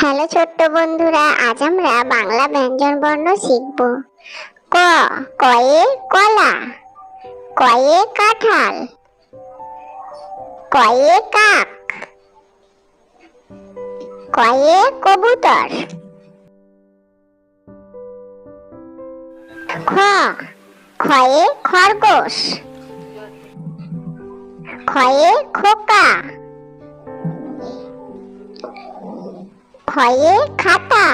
Hello ছোট্ট বন্ধুরা, আজ আমরা বাংলা ব্যঞ্জন বর্ণ শিখব। ক, কয়ে কলা, কয়ে কাঁঠাল, কয়ে কাক, কয়ে কবুতর। খ খয়ে খরগোশ খয়ে খোকা খয়ে খাতা।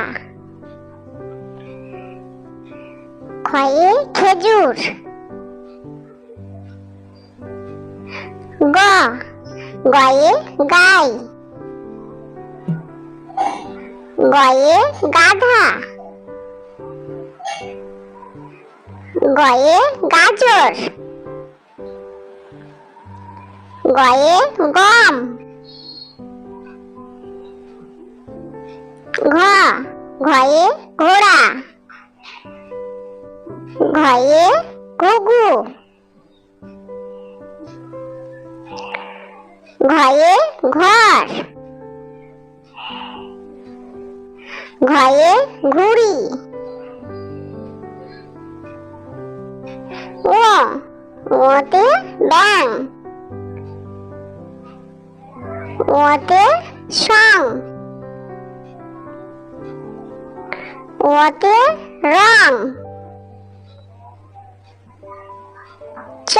খয়ে খেজুর। গ গয়ে গাই। গয়ে গাধা। গয়ে গাজর। গয়ে গম। ঘ ঘয়ে ঘোড়া ঘয়ে ঘুঘু ঘয়ে ঘর ঘয়ে ঘুড়ি ও ওতে ব্যাং ওতে সং। ওতে রং। চ।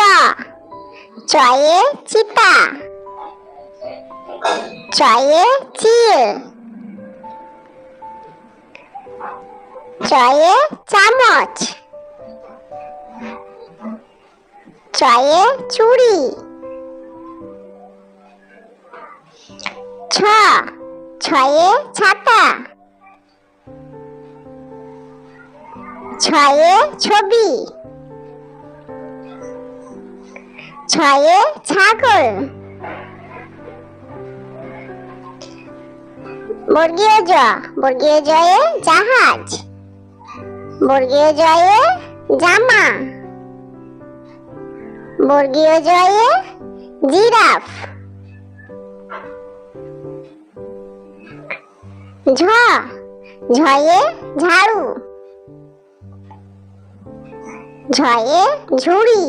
চয়ে চিতা চয়ে চিল। চয়ে চামচ। চয়ে চুড়ি। ছ। ছয়ে ছাতা। ছয়ে ছবি। ছয়ে ছাগল। বর্গীয় জ, বর্গীয় জয়ে জাহাজ। বর্গীয় জয়ে জামা। বর্গীয় জয়ে জিরাফ। ঝ, ঝয়ে ঝাড়ু। ঝয়ে ঝুড়ি।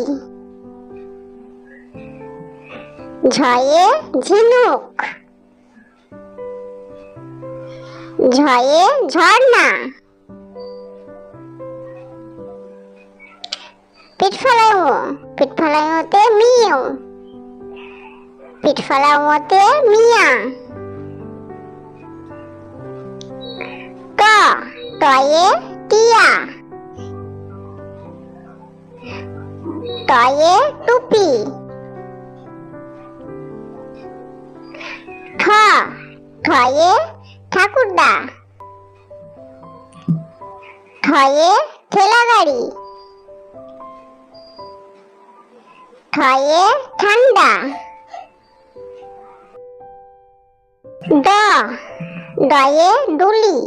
ঝয়ে ঝিনুক। ঝয়ে ঝর্ণা। পিঠফলাইমো পিঠফলাইমোতে মিউ পিঠফলাইমোতে মিয়া। ট টয়ে টিয়া। টয়ে টুপি। ঠ ঠয়ে ঠাকুরদা। ঠয়ে ঠেলা গাড়ি ঠয়ে ঠান্ডা। ড ডয়ে ডুলি।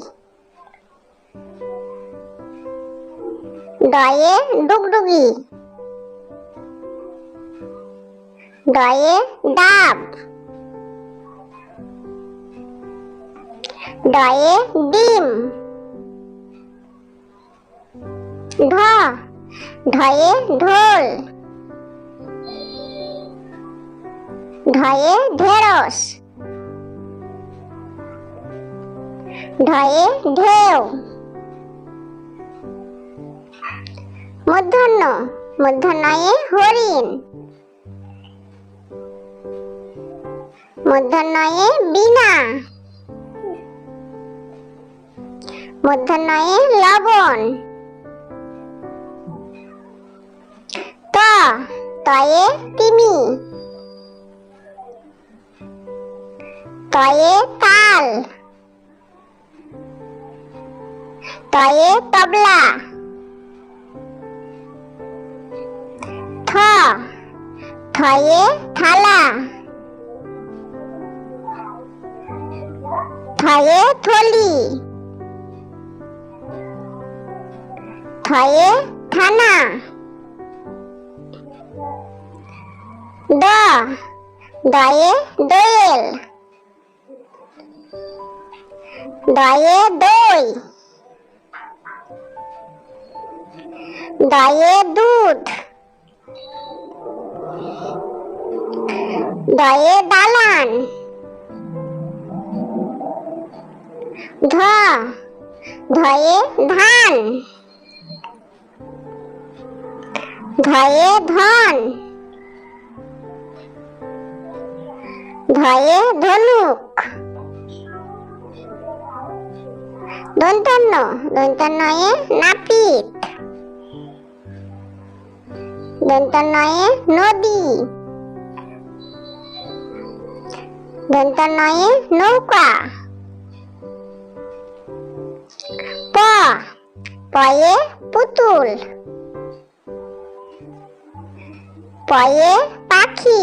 ডয়ে ডুগডুগি। ডয়ে ডাব ডয়ে ডিম। ঢ ঢয়ে ঢোল। ঢয়ে ঢেঁড়স। ঢয়ে ঢেউ। মূর্ধন্য মূর্ধন্যয়ে হরিণ। মূর্ধন্যয়ে বীণা মূর্ধন্যয়ে লবণ। ত তয়ে তিমি। তয়ে তাল। তয়ে তবলা। থ থয়ে থালা। থয়ে থলি থয়ে থানা দ দয়ে দোয়েল দয়ে দই দয়ে দুধ দয়ে দালান ধ ধয়ে ধান। ধয়ে ধন। ধয়ে ধনুক। দন্তন্য দন্তন্নয়ে নাপিত। দন্তন্নয়ে নদী। দন্তন্নয়ে নৌকা। পয়ে পুতুল। পয়ে পাখি।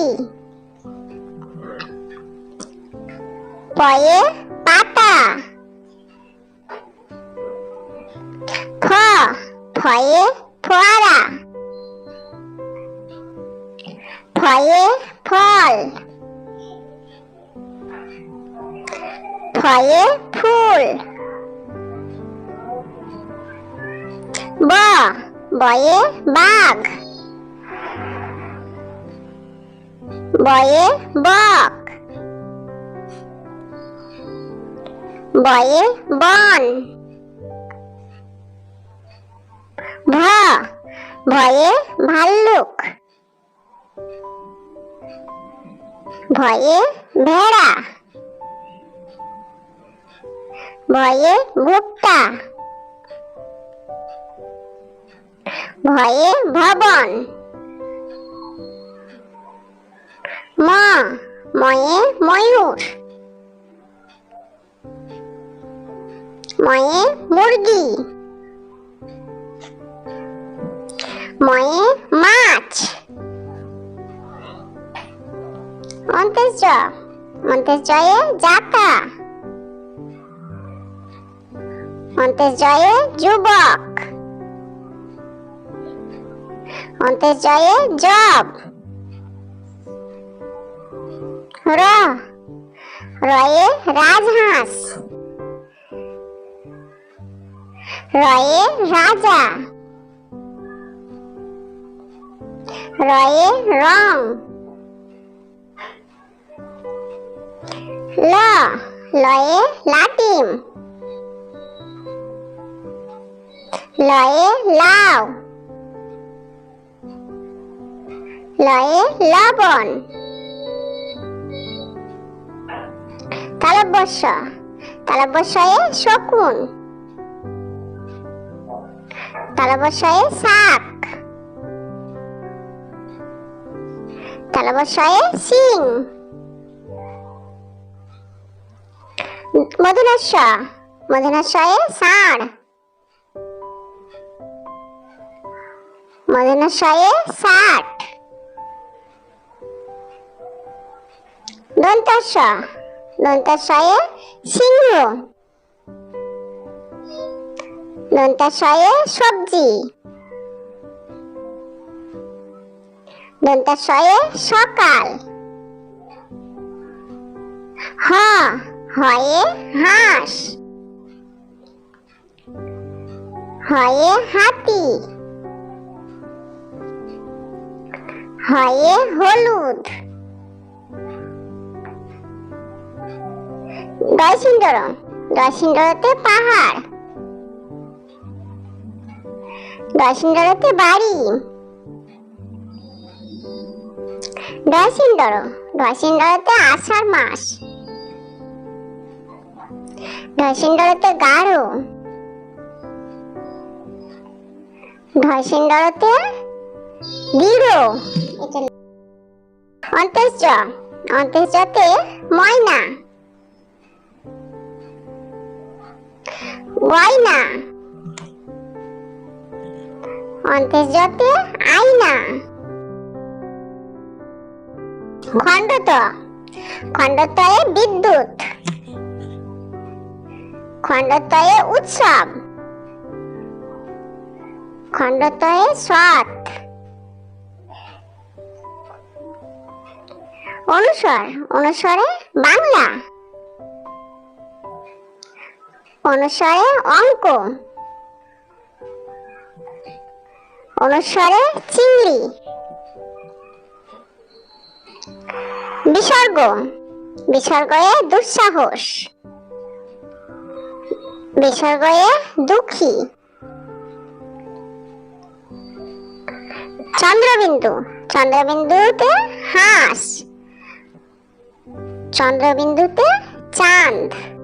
পয়ে পাতা। ফ ফয়ে ফোয়ারা। ফয়ে ফল। ফয়ে ফুল। ব বয়ে বাঘ। বয়ে বক। বয়ে বন। ভ ভয়ে ভাল্লুক। ভয়ে ভেড়া। ভয়ে ভুট্টা ভয়ে ভবন। ম, ময়ে ময়ূর। ময়ে মুরগি। ময়ে মাছ। অন্তেজ জ অন্তেজ জয়ে যাতা। অন্তেজ জয়ে যুবক। অন্তেজ জয়ে জব। র রয়ে রাজহাঁস। রয়ে রাজা। রয়ে রং। ল লয়ে লাটিম। লয়ে লাউ লয়ে লবণ। তালব্যস্য তালব্যস্যয়ে শকুন। তালব্যস্যয়ে শাক। তালব্যস্যয়ে সিং মধুনস্য মধুনস্যয়ে ষাঁড়। মধুনস্যয়ে ষাট দন্তস্য দন্তস্বয়ে সিংহ। দন্তস্বয়ে সবজি। দন্তস্বয়ে সকাল। হ হয়ে হাঁস। হয়ে হাতি। হয়ে হলুদ। দয়সিন্দর দয়সিন্দরতে পাহাড়। দয়সিন্দরতে বাড়ি। দয়সিন্দর দয়সিন্দরতে আষাঢ় মাস। দয়সিন্দরতে গাঢ় দয়সিন্দরতে দৃঢ় অন্তেজ অন্তেজতে ময়না। গয়না অন্তর্জাতে আয়না খণ্ডত খণ্ডতয়ে বিদ্যুৎ। খণ্ডতয়ে উৎসব। খণ্ডতয়ে সৎ অনুসর। অনুসরে বাংলা। অনুস্বরে অঙ্ক। অনুসারে চিংড়ি। বিসর্গ। বিসর্গয়ে দুঃসাহস। বিসর্গয়ে দুঃখী। চন্দ্রবিন্দু। চন্দ্রবিন্দুতে হাঁস। চন্দ্রবিন্দুতে চাঁদ।